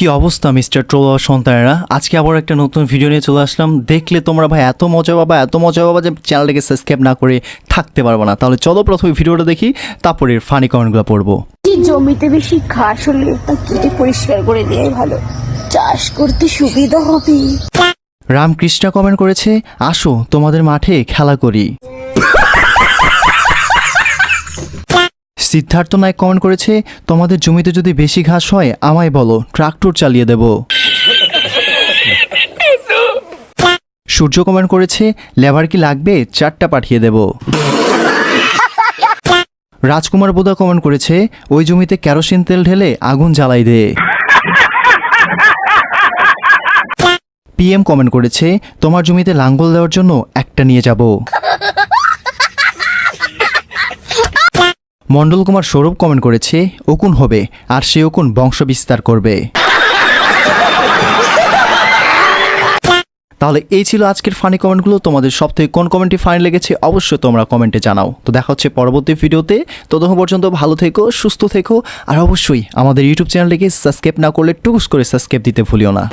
কি অবস্থা mister troll সন্তানেরা? আজকে আবার একটা নতুন ভিডিও নিয়ে চলে আসলাম। দেখলে তোমরা ভাই এত মজা পাবা এত মজা পাবা যে চ্যানেলটাকে সাবস্ক্রাইব না করে থাকতে পারব না। তাহলে চলো প্রথমে ভিডিওটা দেখি তারপরে ফানি কমেন্টগুলো পড়ব। জমিতে বেশি ঘাস হলে তা কেটে পরিষ্কার করে দেওয়াই ভালো? চাষ করতে সুবিধা হবে। রামকৃষ্ণা কমেন্ট করেছে আসো তোমাদের মাঠে খেলা করি। সিদ্ধার্থ নায়ক কমেন্ট করেছে, তোমাদের জমিতে যদি বেশি ঘাস হয়, আমায় বলো, ট্রাক্টর চালিয়ে দেব। সূর্য কমেন্ট করেছে, লেবার কি লাগবে? চারটা পাঠিয়ে দেব। রাজকুমার বোদা কমেন্ট করেছে, ওই জমিতে ক্যারোসিন তেল ঢেলে আগুন জ্বালাই দে। পিএম কমেন্ট করেছে, তোমার জমিতে লাঙ্গল দেওয়ার জন্য একটা নিয়ে যাব। মণ্ডল কুমার সৌরভ কমেন্ট করেছে উকুন হবে আর সে উকুন বংশ বিস্তার করবে। তাহলে এই ছিল আজকের ফানি কমেন্টগুলো তোমাদের সব থেকে কোন কমেন্টটি ফাইন লেগেছে অবশ্যই তোমরা কমেন্টে জানাও। তো দেখা হচ্ছে পরবর্তী ভিডিওতে। ততক্ষণ পর্যন্ত ভালো থেকো, সুস্থ থেকো, আর অবশ্যই আমাদের ইউটিউব চ্যানেলটিকে সাবস্ক্রাইব না করলে টুকুস করে সাবস্ক্রাইব দিতে ভুলিও না।